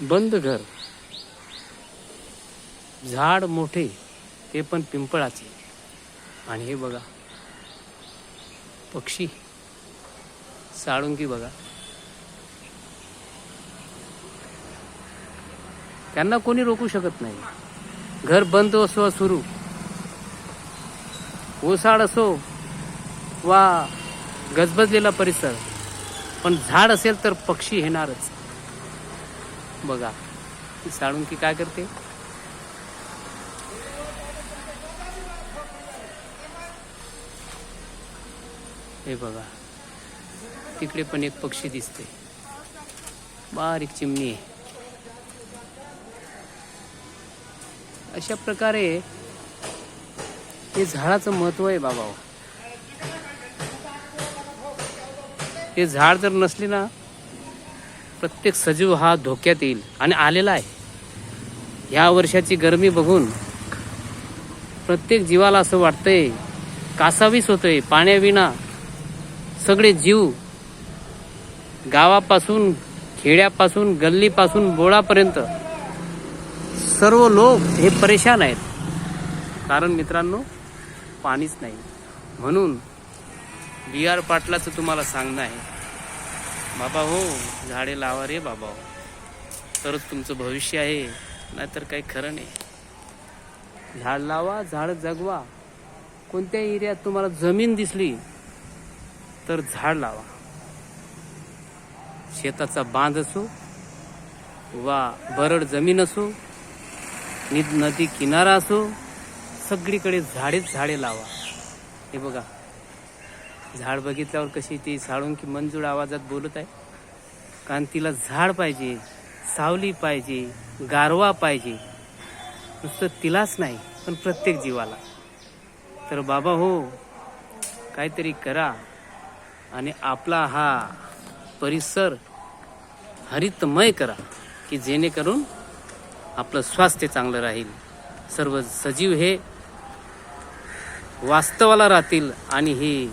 बंद घर. झाड मोठे ते पण पिंपळाचे. आणि हे बघा पक्षी. साळुंकी बघा. त्यांना कोणी रोखू शकत नाही. घर बंद असो सुरू. ओसाड असो वा गजबजलेला परिसर. पण झाड असेल तर पक्षी येणारच. बघा. ती साळुंकी काय करते? हे बघा. तिकडे पण एक पक्षी दिसते बारीक चिमणी आहे. अशा प्रकारे हे झाडाचं महत्त्व आहे बाबा हो. हे झाड जर नसले ना प्रत्येक सजीव हा धोक्यात येईल आणि आलेला आहे. ह्या वर्षाची गरमी बघून प्रत्येक जीवाला असं वाटतंय कासावीस होतंय पाण्याविना सगळे जीव गावापासून खेड्यापासून गल्लीपासून बोळापर्यंत सर्व लोक हे परेशान आहेत. कारण मित्रांनो पाणीच नाही. म्हणून बी आर पाटलाचं तुम्हाला सांगणं आहे. बाबा हो झाडे लावा रे बाबा. हो तरच तुमचं भविष्य आहे नाहीतर काही खरं नाही. झाड लावा झाड जगवा. कोणत्या एरियात तुम्हाला जमीन दिसली तर झाड लावा. शेताचा बांध असो वा बरड जमीन असो नदी किनारा असो सगळीकडे झाडेच झाडे लावा. हे बघा. झाड बघितल्यावर कशी ती साळून की मंजूळ आवाजात बोलत आहे? कारण तिला झाड पाहिजे सावली पाहिजे गारवा पाहिजे. नुसतं तिलाच नाही पण प्रत्येक जीवाला. तर बाबा हो काहीतरी करा आणि आपला हा परिसर हरितमय करा की जेणेकरून आपलं स्वास्थ्य चांगलं राहील. सर्व सजीव हे वास्तवाला राहतील आणि ही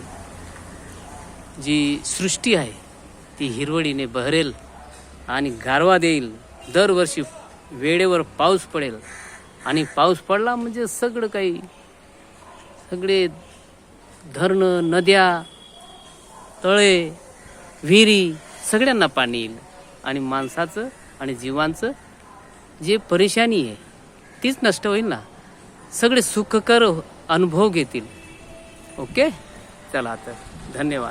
जी सृष्टी आहे ती हिरवळीने बहरेल आणि गारवा देईल. दरवर्षी वेळेवर पाऊस पडेल. आणि पाऊस पडला म्हणजे सगळं काही सगळे धरणं नद्या तळे विहिरी सगळ्यांना पाणी येईल. आणि माणसाचं आणि जीवांचं जे परेशानी आहे तीच नष्ट होईल ना. सगळे सुखकर अनुभव घेतील. ओके? चला तर धन्यवाद.